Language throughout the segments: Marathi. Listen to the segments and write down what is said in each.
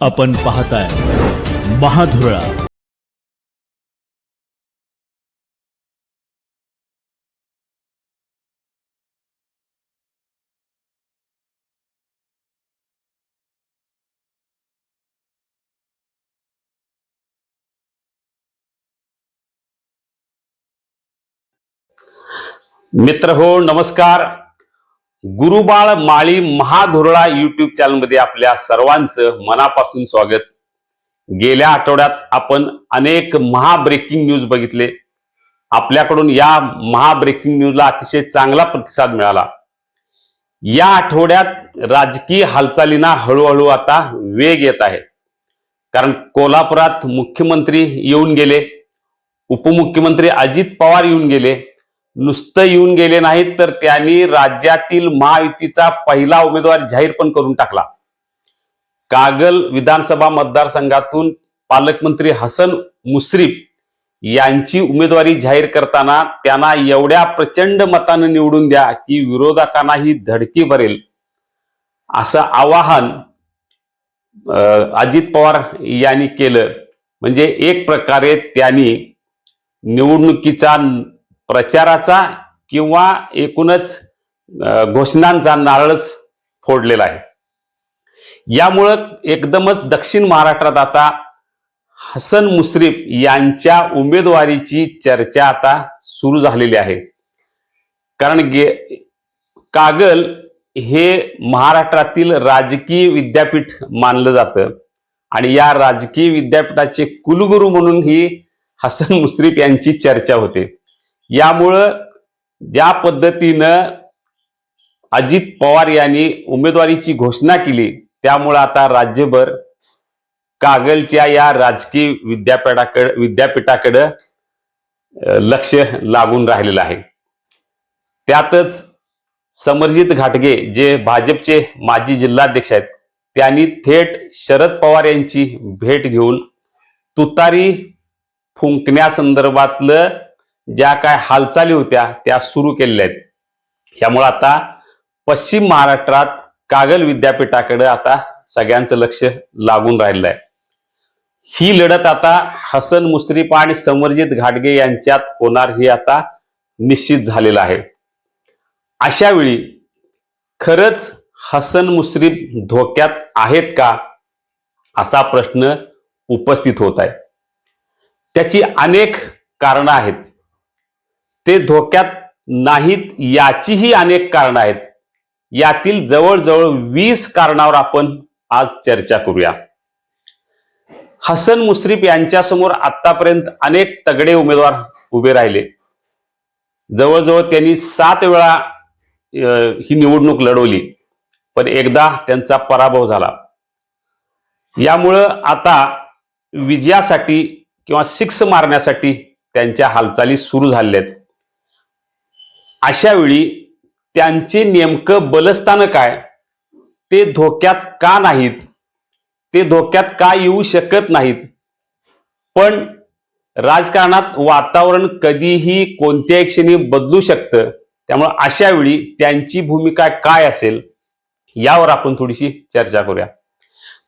आपण पाहताय महाधुरळा. मित्र हो नमस्कार. गुरुबाळ माळी महाधुरळा युट्यूब चॅनलमध्ये आपल्या सर्वांचं मनापासून स्वागत. गेल्या आठवड्यात आपण अनेक महाब्रेकिंग न्यूज बघितले. आपल्याकडून या महाब्रेकिंग न्यूजला अतिशय चांगला प्रतिसाद मिळाला. या आठवड्यात राजकीय हालचालींना हळूहळू आता वेग येत आहे. कारण कोल्हापुरात मुख्यमंत्री येऊन गेले. उपमुख्यमंत्री अजित पवार येऊन गेले. नुसतं येऊन गेले नाहीत तर त्यांनी राज्यातील महायुतीचा पहिला उमेदवार जाहीर पण करून टाकला. कागल विधानसभा मतदारसंघातून पालकमंत्री हसन मुश्रीफ यांची उमेदवारी जाहीर करताना त्यांना एवढ्या प्रचंड मतानं निवडून द्या की विरोधकांना ही धडकी भरेल असं आवाहन अजित पवार यांनी केलं. म्हणजे एक प्रकारे त्यांनी निवडणुकीचा प्रचाराचा किंवा एकूणच घोषणांचा नारळच फोडलेला आहे. यामुळं एकदमच दक्षिण महाराष्ट्रात आता हसन मुश्रीफ यांच्या उमेदवारीची चर्चा आता सुरू झालेली आहे. कारण गे कागल हे महाराष्ट्रातील राजकीय विद्यापीठ मानलं जातं आणि या राजकीय विद्यापीठाचे कुलगुरू म्हणून ही हसन मुश्रीफ यांची चर्चा होते. यामुळं ज्या पद्धतीनं अजित पवार यांनी उमेदवारीची घोषणा केली त्यामुळं आता राज्यभर कागलच्या या राजकीय विद्यापीठाकडे विद्यापीठाकडं लक्ष लागून राहिलेलं आहे. त्यातच समरजित घाटगे जे भाजपचे माजी जिल्हाध्यक्ष आहेत त्यांनी थेट शरद पवार यांची भेट घेऊन तुतारी फुंकण्यासंदर्भातलं ज्या काय हालचाली होत्या त्या सुरू केलेल्या आहेत. त्यामुळं आता पश्चिम महाराष्ट्रात कागल विद्यापीठाकडे आता सगळ्यांचं लक्ष लागून राहिलं आहे ही लढत आता हसन मुश्रीफ आणि समरजित घाटगे यांच्यात होणार हे आता निश्चित झालेलं आहे. अशा वेळी खरंच हसन मुश्रीफ धोक्यात आहेत का असा प्रश्न उपस्थित होत आहे. त्याची अनेक कारणं आहेत. ते धोक्यात नाहीत याचीही अनेक कारणं आहेत. यातील जवळजवळ वीस कारणावर आपण आज चर्चा करूया. हसन मुश्रीफ यांच्यासमोर आतापर्यंत अनेक तगडे उमेदवार उभे राहिले. जवळजवळ त्यांनी सात वेळा ही निवडणूक लढवली पण एकदा त्यांचा पराभव झाला. यामुळं आता विजयासाठी किंवा सिक्स मारण्यासाठी त्यांच्या हालचाली सुरू झाल्या आहेत अशा वेळी त्यांचे नेमकं बलस्थान काय? ते धोक्यात का नाहीत? ते धोक्यात का येऊ शकत नाहीत? पण राजकारणात वातावरण कधीही कोणत्याही क्षणी बदलू शकतं. त्यामुळे अशा वेळी त्यांची भूमिका काय असेल यावर आपण थोडीशी चर्चा करूया.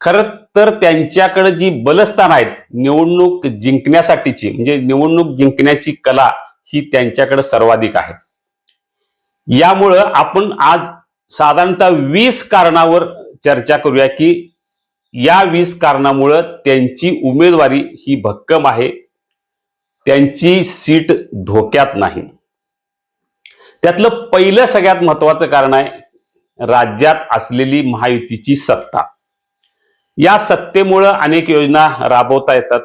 खरं तर त्यांच्याकडे जी बलस्थान आहेत निवडणूक जिंकण्यासाठीची म्हणजे निवडणूक जिंकण्याची कला ही त्यांच्याकडे सर्वाधिक आहे. यामुळं आपण आज साधारणतः वीस कारणावर चर्चा करूया की या वीस कारणामुळं त्यांची उमेदवारी ही भक्कम आहे. त्यांची सीट धोक्यात नाही. त्यातलं पहिलं सगळ्यात महत्वाचं कारण आहे राज्यात असलेली महायुतीची सत्ता. या सत्तेमुळं अनेक योजना राबवता येतात.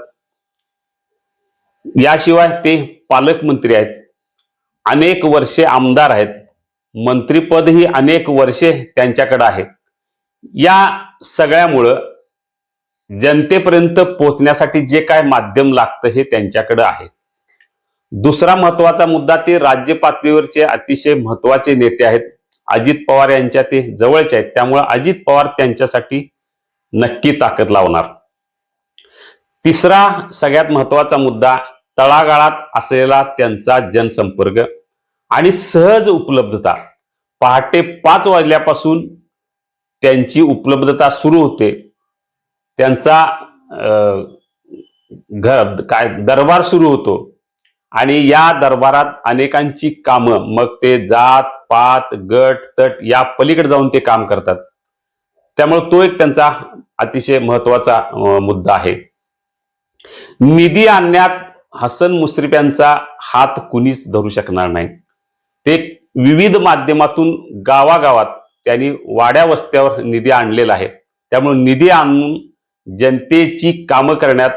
याशिवाय ते पालकमंत्री आहेत. अनेक वर्षे आमदार आहेत. मंत्रीपदही अनेक वर्षे त्यांच्याकडे आहे. या सगळ्यामुळं जनतेपर्यंत पोहोचण्यासाठी जे काय माध्यम लागतं हे त्यांच्याकडे आहे. दुसरा महत्त्वाचा मुद्दा ते राज्य पातळीवरचे अतिशय महत्त्वाचे नेते आहेत. अजित पवार यांच्या ते जवळचे आहेत. त्यामुळे अजित पवार त्यांच्यासाठी नक्की ताकद लावणार. तिसरा सगळ्यात महत्त्वाचा मुद्दा तळागाळात असलेला त्यांचा जनसंपर्क. आणि सहज उपलब्धता. पहाटे पाच वाजल्यापासून त्यांची उपलब्धता सुरू होते. त्यांचा घर काय दरबार सुरू होतो. आणि या दरबारात अनेकांची कामं मग ते जात पात गट तट या पलीकडे जाऊन ते काम करतात. त्यामुळे तो एक त्यांचा अतिशय महत्त्वाचा मुद्दा आहे. निधी आणण्यात हसन मुश्रीफ यांचा हात कुणीच धरू शकणार नाही. ते विविध माध्यमातून गावागावात त्यांनी वाड्या वस्त्यावर निधी आणलेला आहे. त्यामुळे निधी आणून जनतेची कामं करण्यात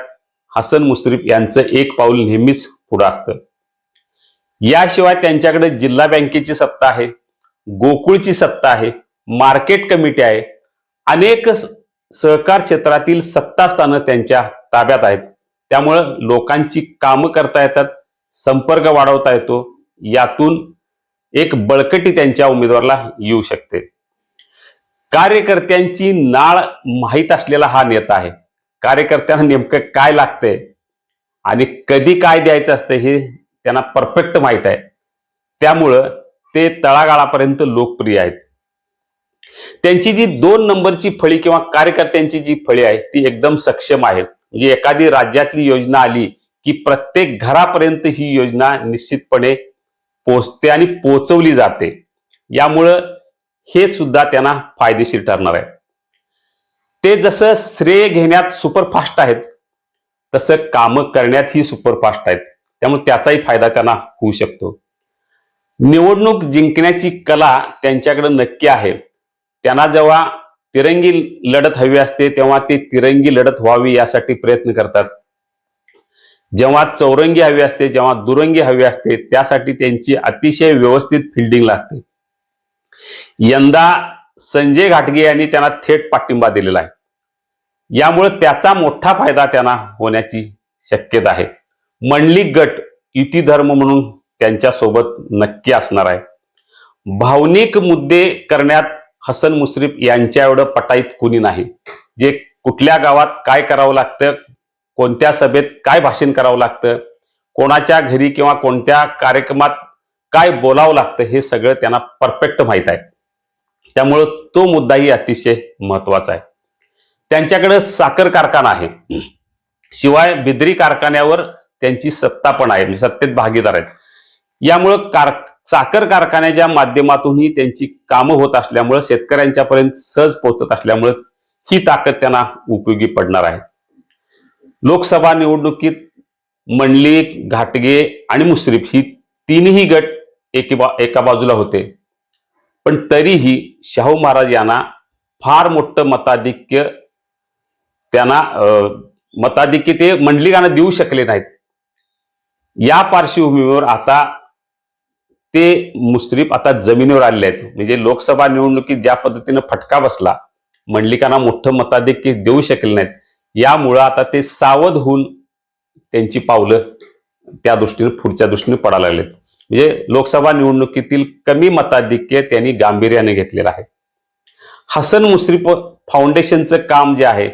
हसन मुश्रीफ यांचं एक पाऊल नेहमीच पुढं असतं. याशिवाय त्यांच्याकडे जिल्हा बँकेची सत्ता आहे गोकुळची सत्ता आहे मार्केट कमिटी आहे. अनेक सहकार क्षेत्रातील सत्तास्थानं त्यांच्या ताब्यात आहेत. त्यामुळं लोकांची कामं करता येतात संपर्क वाढवता येतो. यातून एक बळकटी त्यांच्या उमेदवाराला येऊ शकते. कार्यकर्त्यांची नाळ माहीत असलेला हा नेता आहे. कार्यकर्त्यांना नेमकं काय लागतंय आणि कधी काय द्यायचं असतं हे त्यांना परफेक्ट माहीत आहे. त्यामुळं ते तळागाळापर्यंत लोकप्रिय आहेत. त्यांची जी दोन नंबरची फळी किंवा कार्यकर्त्यांची जी फळी आहे ती एकदम सक्षम आहे. म्हणजे एखादी राज्यातली योजना आली की प्रत्येक घरापर्यंत ही योजना निश्चितपणे पोचते आणि पोचवली जाते. यामुळं हे सुद्धा त्यांना फायदेशीर ठरणार आहे. ते जसं श्रेय घेण्यात सुपरफास्ट आहेत तसं कामं करण्यातही सुपरफास्ट आहेत. त्यामुळे त्याचाही फायदा त्यांना होऊ शकतो. निवडणूक जिंकण्याची कला त्यांच्याकडे नक्की आहे. त्यांना जेव्हा तिरंगी लढत हवी असते तेव्हा ते तिरंगी लढत व्हावी यासाठी प्रयत्न करतात. जेव्हा चौरंगी हवी असते जेव्हा दुरंगी हवी असते त्यासाठी त्यांची अतिशय व्यवस्थित फिल्डिंग लागते. यंदा संजय घाटगे यांनी त्यांना थेट पाठिंबा दिलेला आहे. यामुळे त्याचा मोठा फायदा त्यांना होण्याची शक्यता आहे. मंडली गट युती धर्म म्हणून त्यांच्यासोबत नक्की असणार आहे. भावनिक मुद्दे करण्यात हसन मुश्रीफ यांच्या एवढं पटाईत कुणी नाही. जे कुठल्या गावात काय करावं लागतं कोणत्या सभेत काय भाषण करावं लागतं? कोणाच्या घरी किंवा कोणत्या कार्यक्रमात काय बोलावं लागतं? हे सगळं त्यांना परफेक्ट माहीत आहे. त्यामुळं तो मुद्दाही अतिशय महत्त्वाचा आहे. त्यांच्याकडं साखर कारखाना आहे. शिवाय बिद्री कारखान्यावर त्यांची सत्ता पण आहे. म्हणजे सत्तेत भागीदार आहेत. यामुळं कार साखर कारखान्याच्या माध्यमातूनही त्यांची कामं होत असल्यामुळं शेतकऱ्यांच्यापर्यंत सहज पोहोचत असल्यामुळं ही ताकद त्यांना उपयोगी पडणार आहे. लोकसभा निवडणुकीत मंडलिक घाटगे आणि मुश्रीफ ही तीनही गट एके बा एका बाजूला होते. पण तरीही शाहू महाराज यांना फार मोठं मताधिक्य त्यांना अं, मताधिक्य ते मंडलिकांना देऊ शकले नाहीत. या पार्श्वभूमीवर आता ते मुश्रीफ आता जमिनीवर आलेले आहेत. म्हणजे लोकसभा निवडणुकीत ज्या पद्धतीनं फटका बसला मंडलिकांना मोठं मताधिक्य देऊ शकले नाहीत. यामुळं आता ते सावध होऊन त्यांची पावलं त्या दृष्टीने पुढच्या दृष्टीने पडायला लागलेत. म्हणजे लोकसभा निवडणुकीतील कमी मताधिक्य त्यांनी गांभीर्याने घेतलेलं आहे. हसन मुश्रीफ फाउंडेशनचं काम जे आहे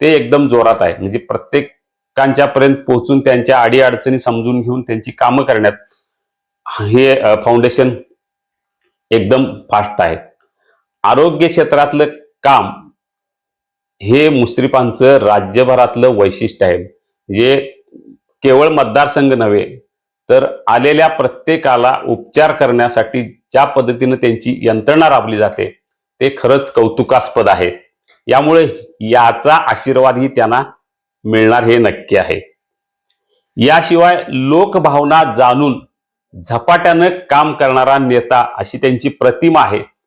ते एकदम जोरात आहे. म्हणजे प्रत्येकांच्या पर्यंत पोहोचून त्यांच्या अडीअडचणी समजून घेऊन त्यांची कामं करण्यात हे फाउंडेशन एकदम फास्ट आहे. आरोग्य क्षेत्रातलं काम हे मुश्रीफांचं राज्यभरातलं वैशिष्ट्य आहे. जे केवळ मतदारसंघ नव्हे तर आलेल्या प्रत्येकाला उपचार करण्यासाठी ज्या पद्धतीनं त्यांची यंत्रणा राबली जाते ते खरंच कौतुकास्पद आहे. यामुळे याचा आशीर्वादही त्यांना मिळणार हे नक्की आहे. याशिवाय लोकभावना जाणून झपाट्यानं काम करणारा नेता अशी त्यांची प्रतिमा आहे.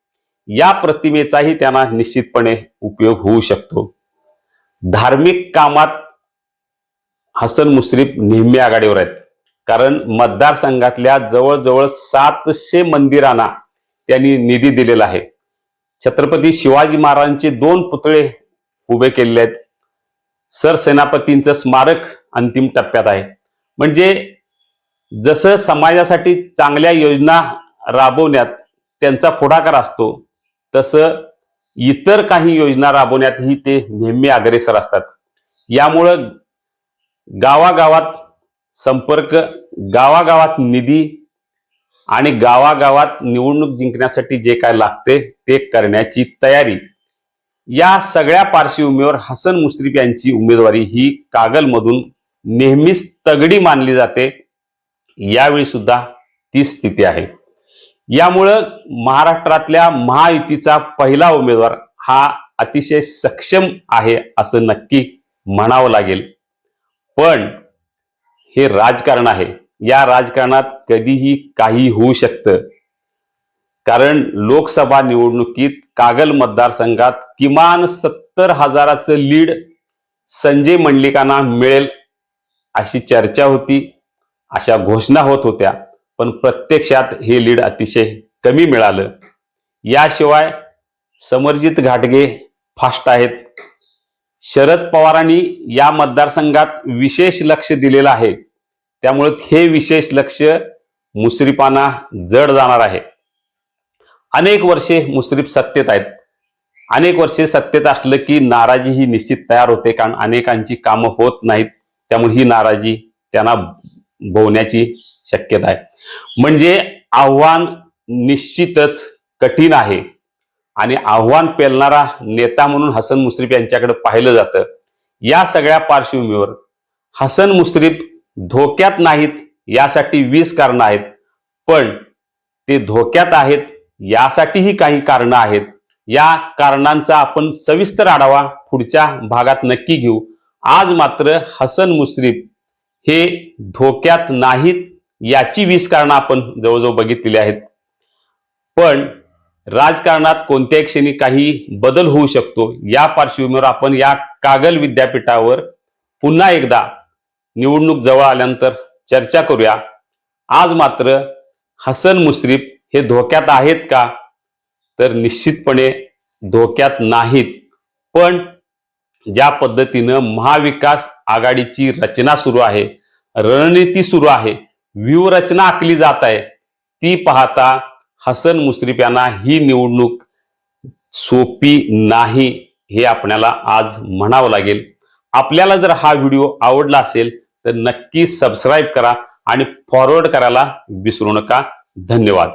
या प्रतिमेचाही त्यांना निश्चितपणे उपयोग होऊ शकतो. धार्मिक कामात हसन मुश्रीफ नेहमी आघाडीवर आहेत. कारण मतदारसंघातल्या जवळजवळ सातशे मंदिरांना त्यांनी निधी दिलेला आहे. छत्रपती शिवाजी महाराजांचे दोन पुतळे उभे केलेले आहेत. सरसेनापतींचं स्मारक अंतिम टप्प्यात आहे. म्हणजे जसं समाजासाठी चांगल्या योजना राबवण्यात त्यांचा पुढाकार असतो तसं इतर काही योजना राबवण्यातही ते नेहमी अग्रेसर असतात. यामुळं गावागावात संपर्क गावागावात निधी आणि गावागावात निवडणूक जिंकण्यासाठी जे काय लागते ते करण्याची तयारी. या सगळ्या पार्श्वभूमीवर हसन मुश्रीफ यांची उमेदवारी ही कागलमधून नेहमीच तगडी मानली जाते. यावेळी सुद्धा ती स्थिती आहे. यामुळं महाराष्ट्रातल्या महायुतीचा पहिला उमेदवार हा अतिशय सक्षम आहे असं नक्की म्हणावं लागेल. पण हे राजकारण आहे. या राजकारणात कधीही काही होऊ शकतं. कारण लोकसभा निवडणुकीत कागल मतदारसंघात किमान सत्तर हजाराचं लीड संजय मंडलिकांना मिळेल अशी चर्चा होती अशा घोषणा होत होत्या. पण प्रत्यक्षात हे लीड अतिशय कमी मिळालं. याशिवाय समरजित घाटगे फास्ट आहेत. शरद पवारांनी या मतदारसंघात विशेष लक्ष दिलेलं आहे. त्यामुळे हे विशेष लक्ष मुश्रीफांना जड जाणार आहे. अनेक वर्षे मुश्रीफ सत्तेत आहेत. अनेक वर्षे सत्तेत असलं की नाराजी ही निश्चित तयार होते कारण अनेकांची कामं होत नाहीत. त्यामुळे ही नाराजी त्यांना भोवण्याची शक्यता आहे. म्हणजे आव्हान निश्चितच कठीण आहे. आणि आव्हान पेलणारा नेता म्हणून हसन मुश्रीफ यांच्याकडे पाहिलं जातं. या सगळ्या पार्श्वभूमीवर हसन मुश्रीफ धोक्यात नाहीत यासाठी वीस कारणं आहेत. पण ते धोक्यात आहेत यासाठीही काही कारणं आहेत. या कारणांचा आपण सविस्तर आढावा पुढच्या भागात नक्की घेऊ. आज मात्र हसन मुश्रीफ हे धोक्यात नाहीत याची वीस कारणं आपण जवळजवळ बघितलेली आहेत. पण राजकारणात कोणत्याही क्षणी काही बदल होऊ शकतो. या पार्श्वभूमीवर आपण या कागल विद्यापीठावर पुन्हा एकदा निवडणूक जवळ आल्यानंतर चर्चा करूया. आज मात्र हसन मुश्रीफ हे धोक्यात आहेत का? तर निश्चितपणे धोक्यात नाहीत. पण ज्या पद्धतीनं महाविकास आघाडीची रचना सुरू आहे रणनीती सुरू आहे व्यूहरचना आखली जात आहे. ती पाहता हसन मुश्रीफ यांना ही निवडणूक सोपी नाही हे आपल्याला आज म्हणावं लागेल. आपल्याला जर हा व्हिडिओ आवडला असेल तर नक्की सबस्क्राईब करा आणि फॉरवर्ड करायला विसरू नका. धन्यवाद.